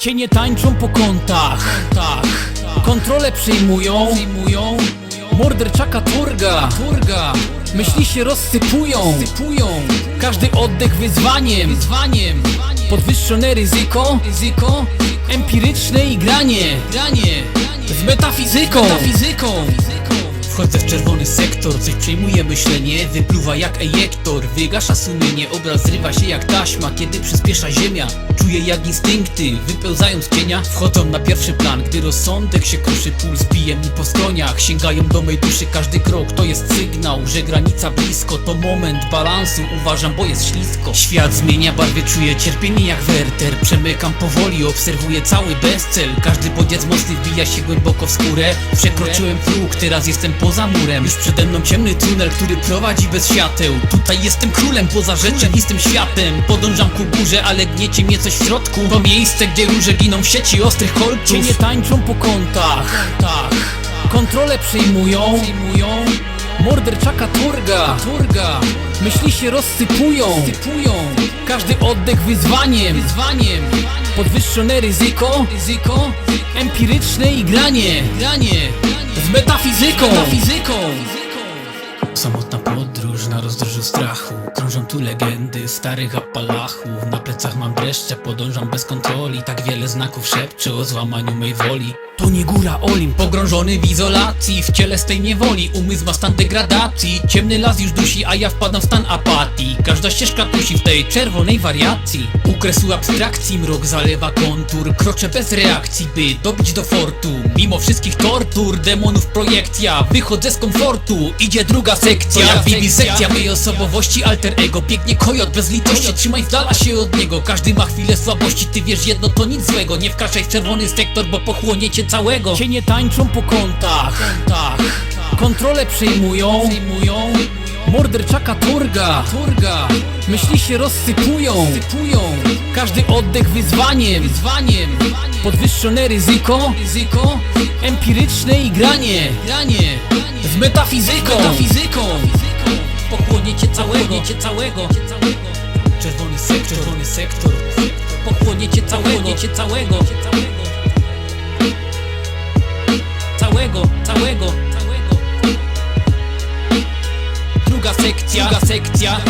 Cienie tańczą po kątach. Kontrolę przejmują Morderczaka turga. Myśli się rozsypują. Sypują Każdy oddech wyzwaniem. Podwyższone ryzyko. Empiryczne igranie. Granie Z Metafizyką Wchodzę w czerwony sektor, coś przejmuje myślenie Wypluwa jak ejektor, wygasza sumienie Obraz zrywa się jak taśma, kiedy przyspiesza ziemia. Czuję jak instynkty, wypełzają z cienia Wchodzą na pierwszy plan, gdy rozsądek się kruszy Puls bije mi po skroniach, sięgają do mej duszy Każdy krok to jest sygnał, że granica blisko To moment balansu, uważam, bo jest ślisko. Świat zmienia barwy, czuję cierpienie jak werter. Przemykam powoli, obserwuję cały bezcel. Każdy bodziec mocny wbija się głęboko w skórę. Przekroczyłem próg, teraz jestem poza murem. Już przede mną ciemny tunel, który prowadzi bez świateł. Tutaj jestem królem poza rzeczywistym światem. Podążam ku górze, ale gniecie mnie coś w środku. To miejsce, gdzie róże giną w sieci ostrych kolców. Cienie tańczą po kątach? Kontrolę przejmują Morderczaka turga. Turga. Myśli się rozsypują. Sypują. Każdy oddech wyzwaniem. Wyzwaniem Podwyższone ryzyko Empiryczne igranie. Granie Z Metafizyką Samotna podróż na rozdrożu strachu. Krążą tu legendy starych Appalachów Na plecach mam dreszcze, podążam bez kontroli. Tak wiele znaków szepcze o złamaniu mej woli. To nie góra Olimp, pogrążony w izolacji. W cielesnej niewoli, umysł ma stan degradacji. Ciemny las już dusi, a ja wpadam w stan apatii. Każda ścieżka kusi w tej czerwonej wariacji. U kresu abstrakcji mrok zalewa kontur. Kroczę bez reakcji, by dobić do fortu. Mimo wszystkich tortur, demonów projekcja. Wychodzę z komfortu, idzie druga sekcja To jak wiwisekcja mej osobowości alter ego. Pięknie kojot bez litości, trzymaj z dala się od niego. Każdy ma chwilę słabości, ty wiesz jedno to nic złego. Nie wkraczaj w czerwony sektor, bo pochłonie cię całego. Cienie tańczą po kątach. Kontrolę przejmują Morderczaka turga. Turga. Myśli się rozsypują. Sypują Każdy oddech wyzwaniem. Wyzwaniem. Podwyższone ryzyko. Ryzyko. Empiryczne igranie. Granie Z metafizyką. Metafizyką. Całego. Całego. Czerwony sektor. Czerwony sektor. Całego. Całego. Całego. Całego sekcja, druga sekcja.